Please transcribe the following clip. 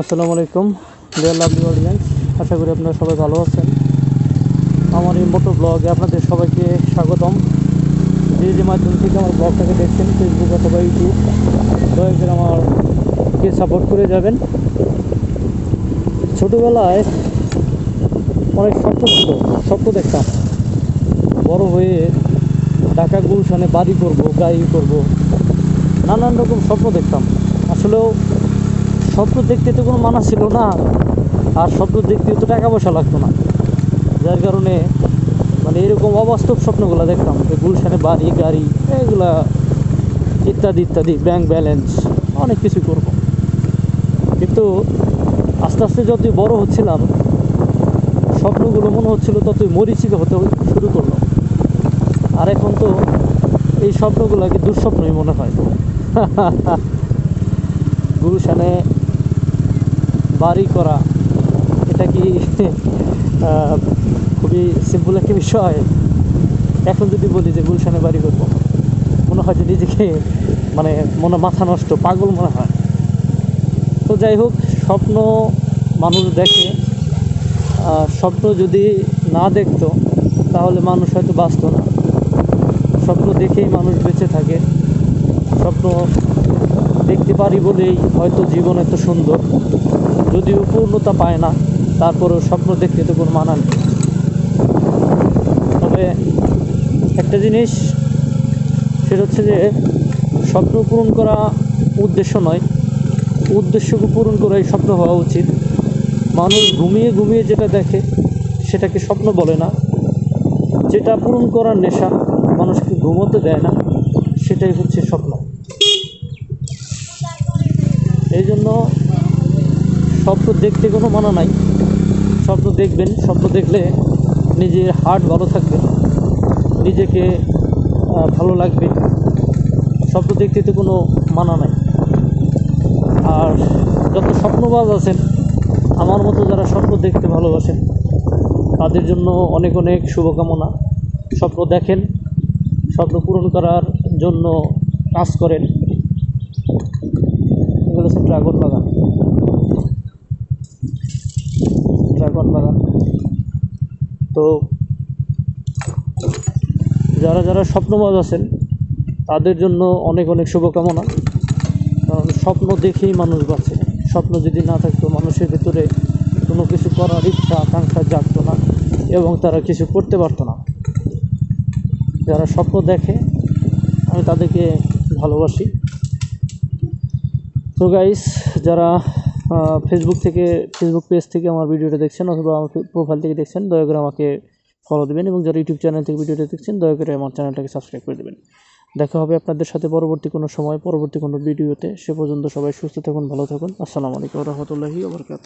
আসসালামু আলাইকুম। Deer lovely audience আশা করি আপনারা সবাই ভালো আছেন। আমার এই মোটো ব্লগে আপনাদের সবাইকে স্বাগতম। যে যে মাধ্যম থেকে আমার ব্লগটাকে দেখছেন ফেসবুক অথবা ইউটিউব দয়া করে আমারকে সাপোর্ট করে যাবেন। ছোটোবেলায় অনেক স্বপ্ন ছিল, স্বপ্ন দেখতাম। বড় হয়ে ঢাকা গুলশানে বাড়ি করব, গাড়ি করব, নানান রকম স্বপ্ন দেখতাম। আসলেও স্বপ্ন দেখতে তো কোনো মানা ছিল না। আর স্বপ্ন দেখতে তো টাকা পয়সা লাগতো না। যার কারণে মানে এরকম অবাস্তব স্বপ্নগুলো দেখতাম যে গুলশানে বাড়ি, গাড়ি, এগুলা ইত্যাদি ইত্যাদি ব্যাংক ব্যালেন্স অনেক কিছু করব। কিন্তু আস্তে আস্তে যতই বড় হচ্ছিলাম, স্বপ্নগুলো মনে হচ্ছিল ততই মরিচিকা হতে শুরু করল। আর এখন তো এই স্বপ্নগুলো স্বপ্নগুলোকে দুঃস্বপ্নই মনে হয়। গুলশানে বাড়ি করা, এটা কি খুবই সিম্পল একটি বিষয়। এখন যদি বলি যে গুলশানে বাড়ি করব, মনে হয় যে নিজেকে মানে মনে, মাথা নষ্ট, পাগল মনে হয়। তো যাই হোক, স্বপ্ন মানুষ দেখে স্বপ্ন যদি না দেখতো, তাহলে মানুষ হয়তো বাঁচত না। স্বপ্ন দেখেই মানুষ বেঁচে থাকে। স্বপ্ন দেখতে পারি বলেই হয়তো জীবন এত সুন্দর। যদিও পূর্ণতা পায় না, তারপরেও স্বপ্ন দেখতে তো কোনো মানা নেই। তবে একটা জিনিস, সেটা হচ্ছে যে স্বপ্ন পূরণ করা উদ্দেশ্য নয়, উদ্দেশ্যকে পূরণ করাই স্বপ্ন হওয়া উচিত। মানুষ ঘুমিয়ে ঘুমিয়ে যেটা দেখে, সেটাকে স্বপ্ন বলে না। যেটা পূরণ করার নেশা, মানুষকে ঘুমোতে দেয় না, সেটাই হচ্ছে স্বপ্ন। এই জন্য স্বপ্ন দেখতে কোনো মানা নাই। স্বপ্ন দেখবেন স্বপ্ন দেখলে নিজের হার্ট ভালো থাকবে, নিজেকে ভালো লাগবে। স্বপ্ন দেখতে তো কোনো মানা নাই। আর যত স্বপ্নবাজ আছেন, আমার মতো যারা স্বপ্ন দেখতে ভালোবাসেন, তাদের জন্য অনেক অনেক শুভকামনা। স্বপ্ন দেখেন, স্বপ্ন পূরণ করার জন্য কাজ করেন। তো যারা যারা স্বপ্নবাজ আছেন, তাদের জন্য অনেক অনেক শুভকামনা। কারণ স্বপ্ন দেখেই মানুষ বাঁচে। স্বপ্ন যদি না থাকতো, মানুষের ভিতরে কোনো কিছু করার ইচ্ছা, আকাঙ্ক্ষা জাগতো না এবং তারা কিছু করতে পারতো না। যারা স্বপ্ন দেখে, আমি তাদেরকে ভালোবাসি। তো গাইস যারা ফেসবুক থেকে ফেসবুক পেজ থেকে আমার ভিডিওটা দেখছেন অথবা আমার প্রোফাইল থেকে দেখছেন, দয়া করে আমাকে ফলো দেবেন এবং যারা ইউটিউব চ্যানেল থেকে ভিডিওটা দেখছেন, দয়া করে আমার চ্যানেলটাকে সাবস্ক্রাইব করে দেবেন। দেখা হবে আপনাদের সাথে পরবর্তী কোনো সময়, পরবর্তী কোনো ভিডিওতে। সে পর্যন্ত সবাই সুস্থ থাকুন, ভালো থাকুন। আসসালামু আলাইকুম রহমতুল্লাহি ওবরকাত